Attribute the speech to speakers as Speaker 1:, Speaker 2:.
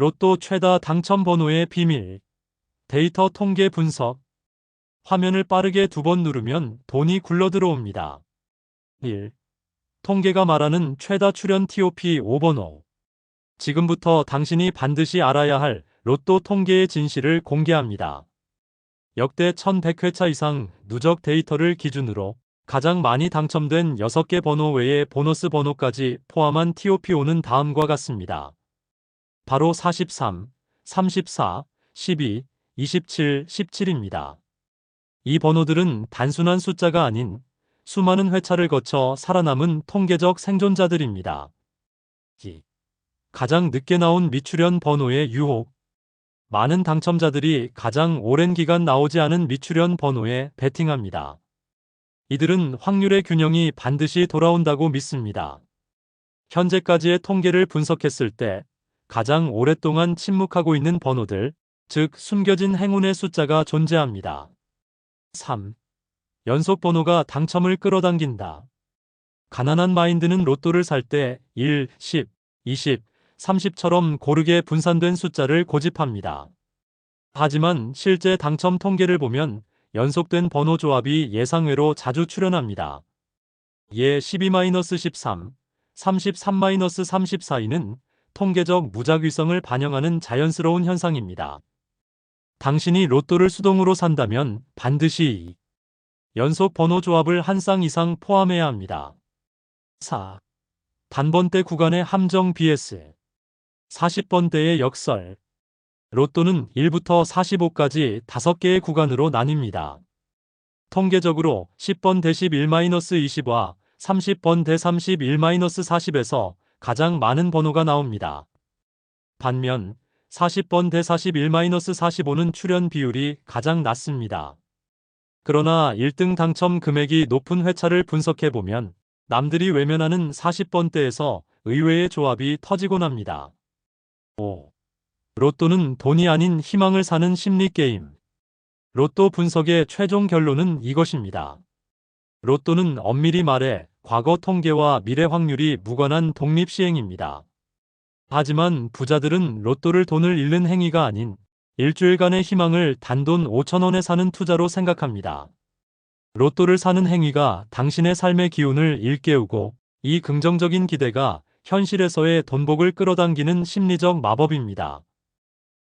Speaker 1: 로또 최다 당첨 번호의 비밀. 데이터 통계 분석. 화면을 빠르게 두 번 누르면 돈이 굴러 들어옵니다. 1. 통계가 말하는 최다 출연 TOP 5번호. 지금부터 당신이 반드시 알아야 할 로또 통계의 진실을 공개합니다. 역대 1100회차 이상 누적 데이터를 기준으로 가장 많이 당첨된 6개 번호 외에 보너스 번호까지 포함한 TOP5는 다음과 같습니다. 바로 43, 34, 12, 27, 17입니다. 이 번호들은 단순한 숫자가 아닌 수많은 회차를 거쳐 살아남은 통계적 생존자들입니다. 이 가장 늦게 나온 미출연 번호의 유혹. 많은 당첨자들이 가장 오랜 기간 나오지 않은 미출연 번호에 베팅합니다. 이들은 확률의 균형이 반드시 돌아온다고 믿습니다. 현재까지의 통계를 분석했을 때 가장 오랫동안 침묵하고 있는 번호들, 즉 숨겨진 행운의 숫자가 존재합니다. 3. 연속 번호가 당첨을 끌어당긴다. 가난한 마인드는 로또를 살 때 1, 10, 20, 30처럼 고르게 분산된 숫자를 고집합니다. 하지만 실제 당첨 통계를 보면 연속된 번호 조합이 예상외로 자주 출현합니다. 예 12-13, 33-34이는 통계적 무작위성을 반영하는 자연스러운 현상입니다. 당신이 로또를 수동으로 산다면 반드시 연속 번호 조합을 한 쌍 이상 포함해야 합니다. 4. 단번대 구간의 함정 BS 40번대의 역설 로또는 1부터 45까지 5개의 구간으로 나뉩니다. 통계적으로 10번 대 11-20와 30번 대 31-40에서 가장 많은 번호가 나옵니다. 반면 40번 대 41-45는 출현 비율이 가장 낮습니다. 그러나 1등 당첨 금액이 높은 회차를 분석해보면 남들이 외면하는 40번대에서 의외의 조합이 터지곤 합니다. 5. 로또는 돈이 아닌 희망을 사는 심리게임. 로또 분석의 최종 결론은 이것입니다. 로또는 엄밀히 말해 과거 통계와 미래 확률이 무관한 독립시행입니다. 하지만 부자들은 로또를 돈을 잃는 행위가 아닌 일주일간의 희망을 단돈 5천원에 사는 투자로 생각합니다. 로또를 사는 행위가 당신의 삶의 기운을 일깨우고 이 긍정적인 기대가 현실에서의 돈복을 끌어당기는 심리적 마법입니다.